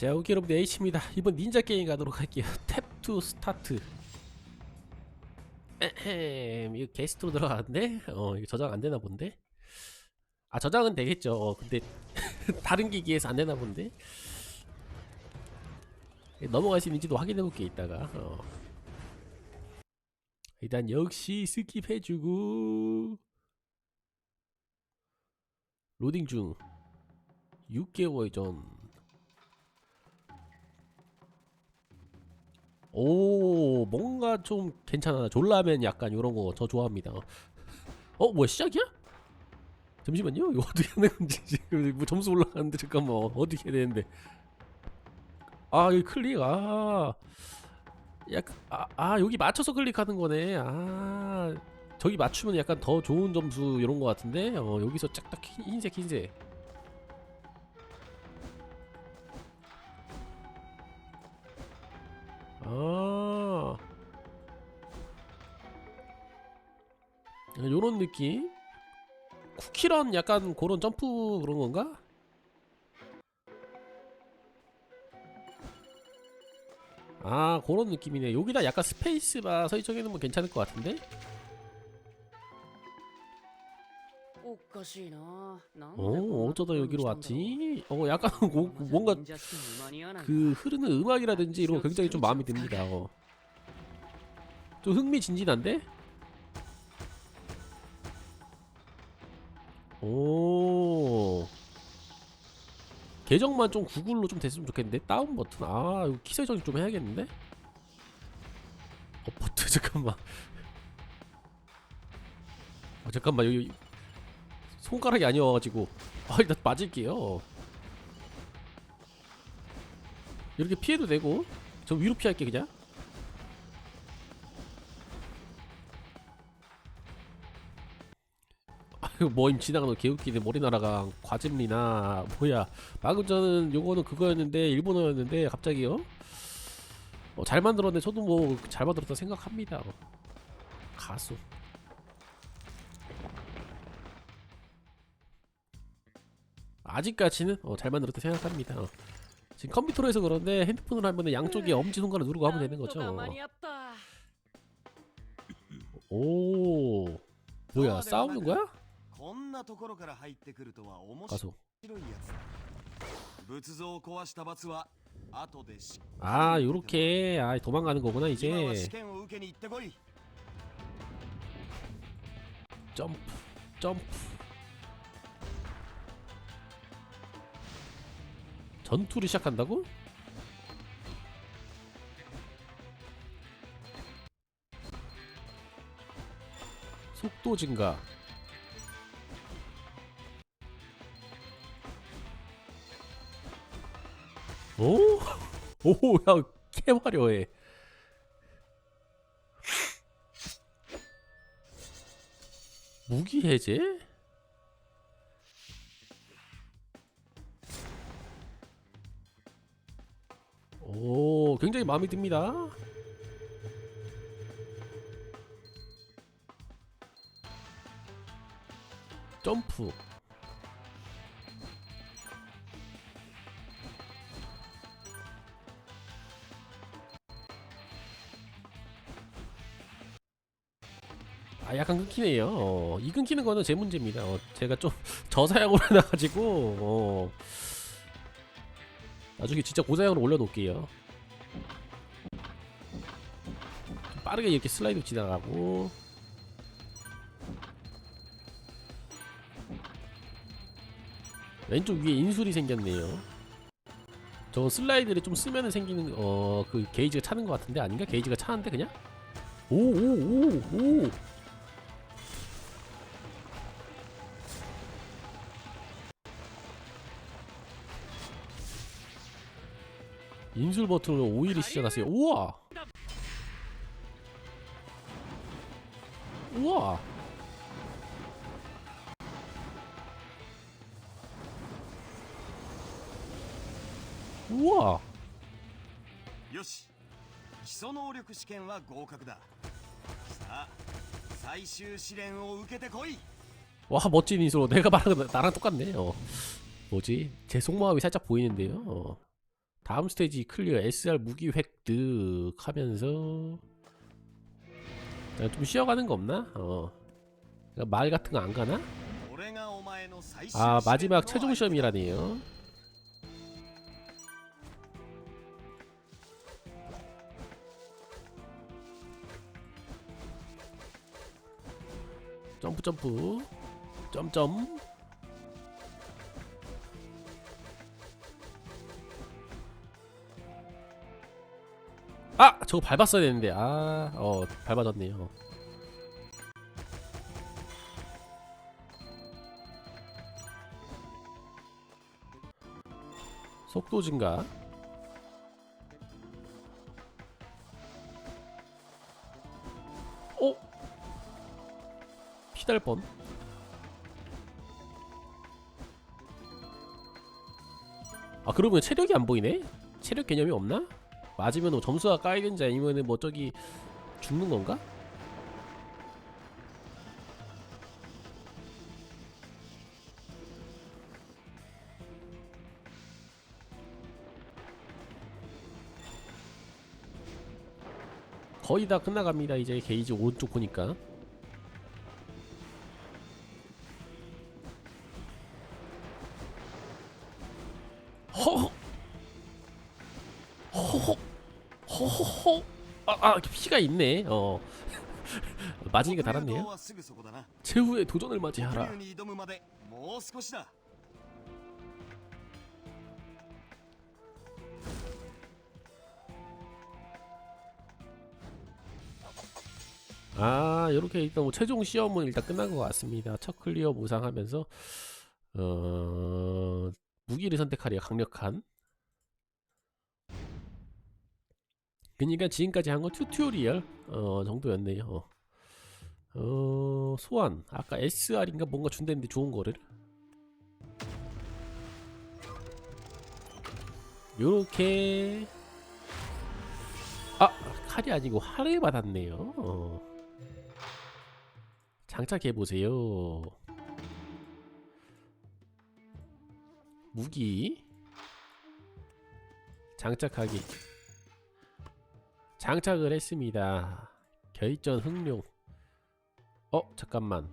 자 오케이 여러분들 H입니다. 이번 닌자 게임 가도록 할게요. 탭 투 스타트 에헴 이거 게스트로 들어가는데? 어 이거 저장 안 되나 본데? 아 저장은 되겠죠. 어 근데 다른 기기에서 안 되나 본데? 넘어갈 수 있는지도 확인해 볼게 이따가. 어. 일단 역시 스킵해주고. 로딩 중. 6개월 전 오, 뭔가 좀 괜찮아. 졸라면 약간 이런 거 저 좋아합니다. 어, 뭐야 시작이야? 잠시만요. 이거 어떻게 하는 건지 지금 뭐 점수 올라가는데 잠깐만 어떻게 해야 되는데? 아, 여기 클릭. 아, 약간 아, 아 여기 맞춰서 클릭하는 거네. 아, 저기 맞추면 약간 더 좋은 점수 이런 거 같은데. 어, 여기서 짝딱 흰- 흰색 흰색. 아. 요런 느낌? 쿠키런 약간 그런 점프 그런 건가? 아 그런 느낌이네 여기다 약간 스페이스바 설정해 놓으면 괜찮을 것 같은데? 어 어쩌다 여기로 왔지? 어 약간 오, 뭔가 그 흐르는 음악이라든지 이런 거 굉장히 좀 마음에 듭니다. 어. 좀 흥미진진한데? 오 계정만 좀 구글로 좀 됐으면 좋겠는데 다운 버튼 아 이거 키 설정 좀 해야겠는데? 어 버튼 잠깐만 어 잠깐만 여기 손가락이 아니어가지고. 아 일단 맞을게요. 이렇게 피해도 되고. 저 위로 피할게 그냥. 뭐임 지나가는 개웃기네. 머리 날아가 과즙리나. 뭐야. 방금 전은 요거는 그거였는데 일본어였는데 갑자기요. 어, 잘 만들었네. 저도 뭐 잘 만들었다 생각합니다. 어. 가수 아직까지는 어, 잘 만들었다 생각합니다. 어. 지금 컴퓨터로 해서 그런데 핸드폰으로 하면 양쪽에 엄지손가락 누르고 하면 되는 거죠. 오, 뭐야 싸우는 거야? 가서. 아, 요렇게 아, 도망가는 거구나 이제. 점프, 점프. 전투를 시작한다고? 속도 증가 오? 오, 야, 개 화려해. 무기 해제? 굉장히 마음에 듭니다. 점프. 아 약간 끊기네요. 어, 이 끊기는 거는 제 문제입니다. 어, 제가 좀 저사양으로 해놔가지고 어, 나중에 진짜 고사양으로 올려놓을게요. 빠르게 이렇게 슬라이드 지나가고 왼쪽 위에 인술이 생겼네요. 저 슬라이드를 좀 쓰면은 생기는 어 그 게이지가 차는 것 같은데 아닌가? 게이지가 차는데 그냥? 오오오 오. 인술 버튼으로 오일이 시전하세요. 우와. 우와. 우와. よし基礎能力試験は合格ださあ最終試練を受けてこい 와 멋진 인수로 내가 말한 거 나랑 똑같네. 어. 뭐지? 제 속마음이 살짝 보이는데요. 어. 다음 스테이지 클리어 SR 무기 획득 하면서 자, 좀 쉬어가는 거 없나? 어. 그러니까 말 같은 거 안 가나? 아 마지막 최종 시험이라니요. 점프 점프 점점 저거 밟았어야 되는데 아 어 밟아졌네요. 속도 증가. 어? 피달 뻔. 아 보니 체력이 안 보이네? 체력 개념이 없나? 맞으면 뭐 점수가 까이든지 아니면은 뭐 저기 죽는 건가? 거의 다 끝나갑니다. 이제 게이지 오른쪽 보니까. 아 피가 있네. 어. 맞으니까 달았네요. 최후의 도전을 맞이하라. 아 이렇게 일단 뭐 최종 시험은 일단 끝난 것 같습니다. 첫 클리어 무상하면서 어... 무기를 선택하려 강력한 그러니까 지금까지 한 건 튜토리얼 어 정도였네요. 어 소환 아까 SR인가 뭔가 준다는데 좋은 거를 요렇게 아 칼이 아니고 활을 받았네요. 어. 장착해 보세요. 무기 장착하기 장착을 했습니다. 결전 흥룡. 어 잠깐만.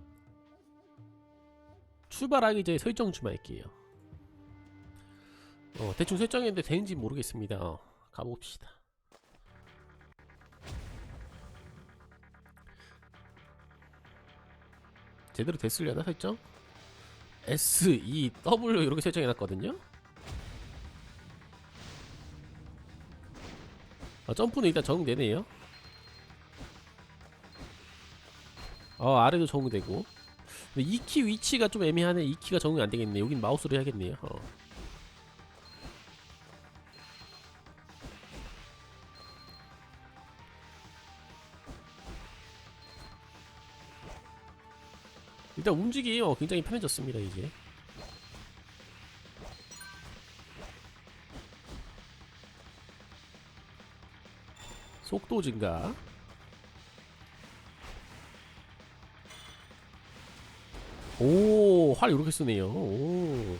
출발하기 전에 설정 좀 할게요. 어 대충 설정했는데 되는지 모르겠습니다. 어, 가봅시다. 제대로 됐으려나 설정? S, E, W 이렇게 설정해놨거든요. 아, 점프는 일단 적응되네요. 어 아래도 적응되고. 근데 이 키 위치가 좀 애매하네. 이 키가 적응이 안 되겠네. 여긴 마우스로 해야겠네요. 어. 일단 움직임이 어, 굉장히 편해졌습니다 이제 속도 증가 오, 활 이렇게 쓰네요. 오.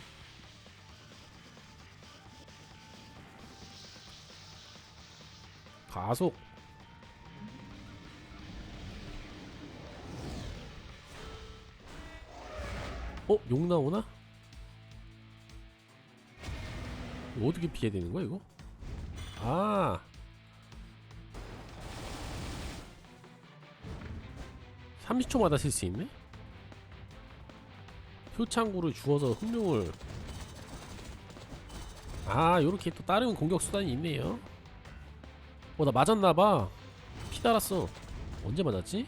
가속. 어, 욕 나오나? 어떻게 피해야 되는 거야, 이거? 아. 30초마다 쓸 수 있네? 표창구를 주워서 흥룡을. 아 요렇게 또 다른 공격 수단이 있네요. 어 나 맞았나봐. 피 달았어. 언제 맞았지?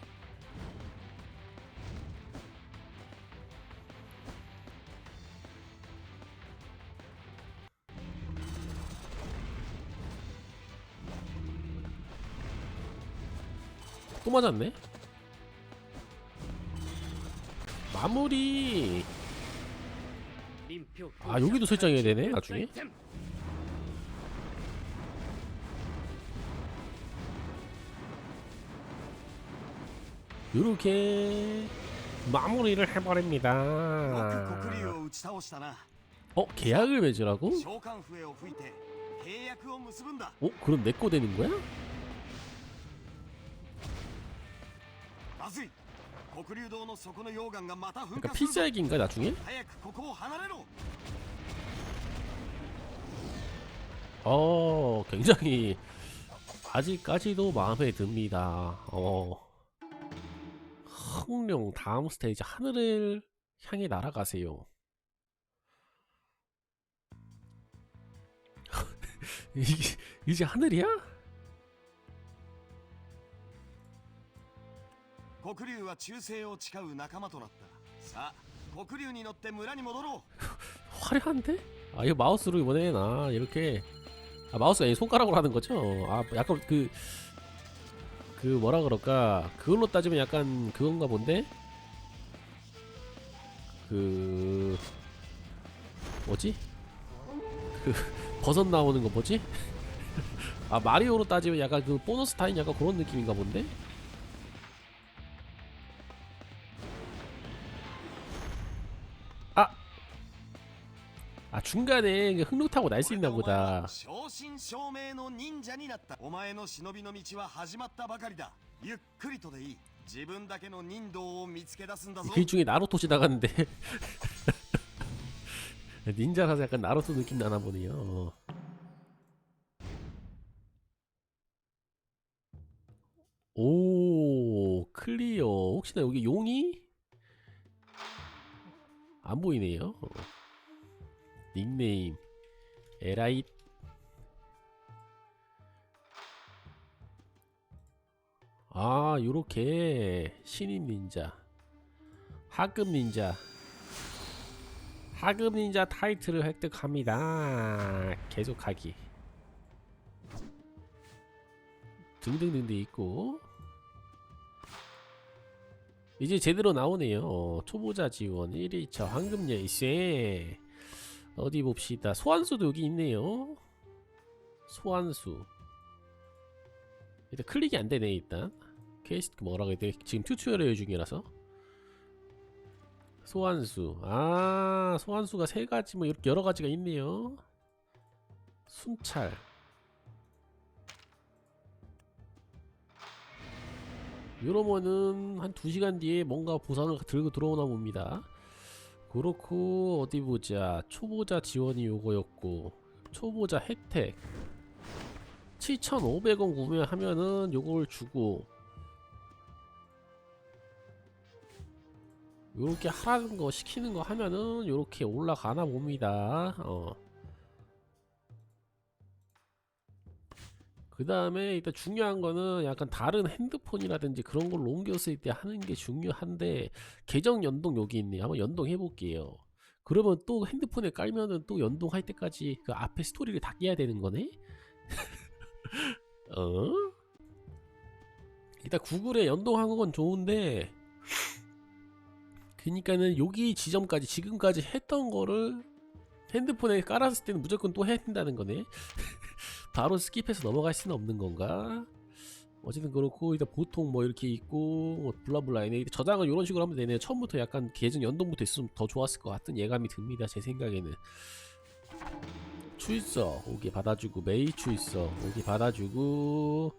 또 맞았네 마무리 아 여기도 설정해야 되네 나중에 요렇게 마무리를 해버립니다 어? 계약을 맺으라고? 어? 그럼 내 거 되는 거야? 그러니까 피자 얘기인가 나중에? 어 굉장히 아직까지도 마음에 듭니다. 어. 흥룡 다음 스테이지 하늘을 향해 날아가세요. 이제 하늘이야? 黒竜は忠誠を誓う仲間となったさあ黒竜に乗って村に戻ろ 화려한데? 아 이거 마우스로 이번엔 아 이렇게 아 마우스가 아니 손가락으로 하는 거죠? 아 약간 그 그 뭐라 그럴까 그걸로 따지면 약간 그건가 본데 그 뭐지 그 버섯 나오는 거 뭐지 아 마리오로 따지면 약간 그 보너스 타임 약간 그런 느낌인가 본데 중간에 흥로 타고 날 수 있나 보다. 그 중에 나루토 지나갔는데 닌자라서 약간 나루토 느낌 나나 보네요. 어. 오 클리어 혹시나 여기 용이 안 보이네요. 어. 닉네임 에라잇 아 요렇게. 신인 닌자 하급 닌자 하급 닌자 타이틀을 획득합니다. 계속하기. 등등등등 있고. 이제 제대로 나오네요. 초보자 지원 1일차 황금 열쇠 어디 봅시다. 소환수도 여기 있네요. 소환수. 일단 클릭이 안 되네 일단. 퀘스트 뭐라고 해야 돼? 지금 튜토리얼 중이라서. 소환수. 아 소환수가 세 가지 뭐 이렇게 여러 가지가 있네요. 순찰. 이러면은 한 2시간 뒤에 뭔가 보상을 들고 들어오나 봅니다 그렇고 어디 보자 초보자 지원이 요거였고 초보자 혜택 7,500원 구매하면은 요걸 주고 요렇게 하라는 거 시키는 거 하면은 요렇게 올라가나 봅니다. 어. 그 다음에 일단 중요한 거는 약간 다른 핸드폰이라든지 그런 걸로 옮겼을 때 하는 게 중요한데 계정 연동 여기 있네요. 한번 연동해 볼게요. 그러면 또 핸드폰에 깔면은 또 연동할 때까지 그 앞에 스토리를 다 깨야 되는 거네? 어? 일단 구글에 연동한 건 좋은데 그니까는 여기 지점까지 지금까지 했던 거를 핸드폰에 깔았을 때는 무조건 또 해야 된다는 거네 바로 스킵해서 넘어갈 수는 없는 건가? 어쨌든 그렇고 일단 보통 뭐 이렇게 있고 뭐 블라블라 이네. 저장을 이런 식으로 하면 되네요. 처음부터 약간 계정 연동부터 있으면 더 좋았을 것 같은 예감이 듭니다 제 생각에는. 출석 오기 받아주고 메이 출석 오기 받아주고.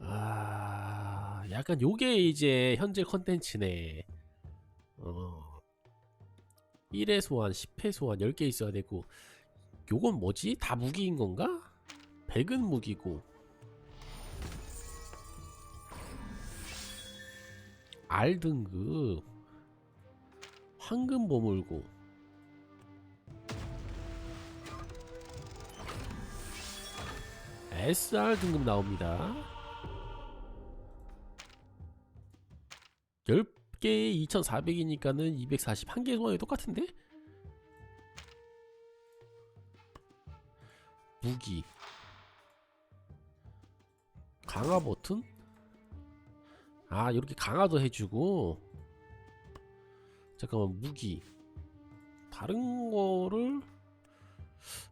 아 약간 요게 이제 현재 컨텐츠네. 어. 1회 소환 10회 소환 10개 있어야 되고 요건 뭐지? 다 무기인 건가? 백은 무기고 R 등급 황금 보물고 SR 등급 나옵니다. 10개에 2,400이니까는 240. 한개 소환이 똑같은데? 무기. 강화 버튼? 아, 이렇게 강화도 해주고. 잠깐만, 무기. 다른 거를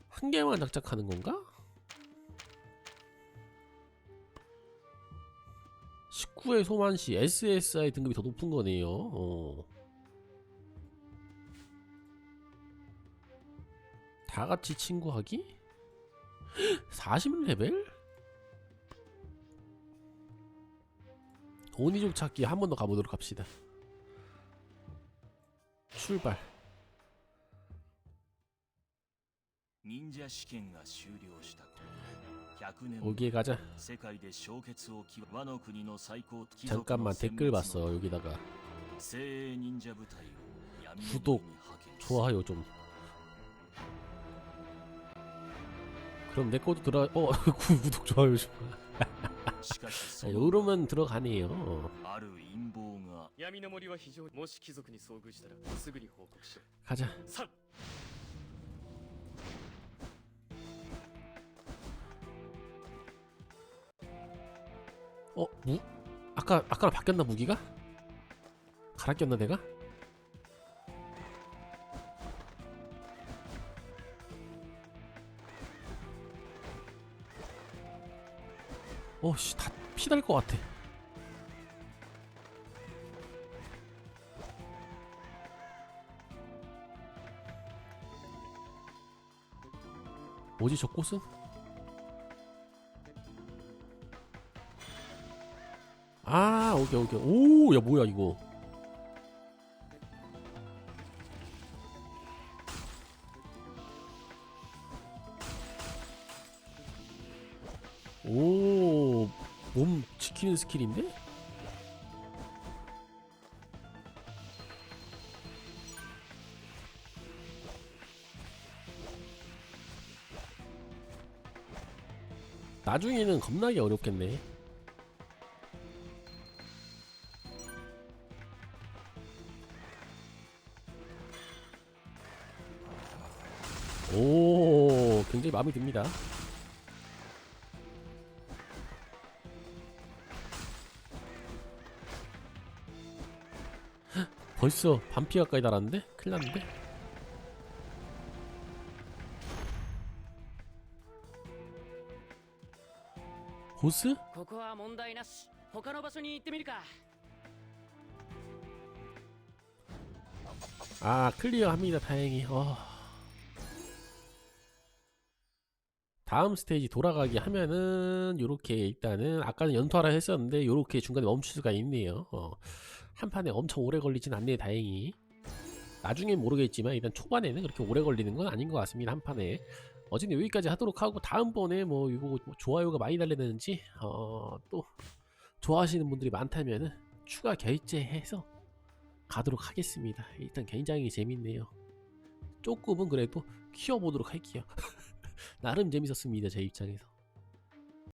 한 개만 장착하는 건가? 19회 소만시 SSI 등급이 더 높은 거네요. 어. 다 같이 친구하기? 40레벨? 오니족 찾기 한 번 더 가보도록 합시다 출발 忍者試験が終了した100年 오기에 가자 世界で消滅を極和の国の最高貴族 잠깐만 の殲 댓글 滅 봤어 の 여기다가 精鋭忍者部隊を闇の 구독 国に派遣す 좋아요 좀 그럼 내 것도 들어 어 구- 구독 좋아요 좀 しかし 아, その 요러면 들어가네요 ある陰謀が闇の森は非常にもし貴族に遭遇したらすぐに報告しろ 가자 さ 어? 무? 아까 아까랑 바뀌었나 무기가? 갈아 꼈나 내가? 어씨 다 피날 것 같아. 뭐지 저 꽃은? 아 오케이 오케이. 오야 뭐야 이거 지키는 스킬인데? 나중에는 겁나게 어렵겠네 오 굉장히 마음에 듭니다 벌써 반피 가까이 달았는데? 큰일 났는데? 보스? 아 클리어합니다 다행히 어... 다음 스테이지 돌아가기 하면은 요렇게 일단은 아까는 연투하라 했었는데 요렇게 중간에 멈출 수가 있네요 어. 한 판에 엄청 오래 걸리진 않네 다행히 나중엔 모르겠지만 일단 초반에는 그렇게 오래 걸리는 건 아닌 것 같습니다 한 판에 어쨌든 여기까지 하도록 하고 다음번에 뭐 이거 뭐 좋아요가 많이 달리는지 어, 또 좋아하시는 분들이 많다면은 추가 결제해서 가도록 하겠습니다. 일단 굉장히 재밌네요. 조금은 그래도 키워보도록 할게요. 나름 재밌었습니다. 제 입장에서.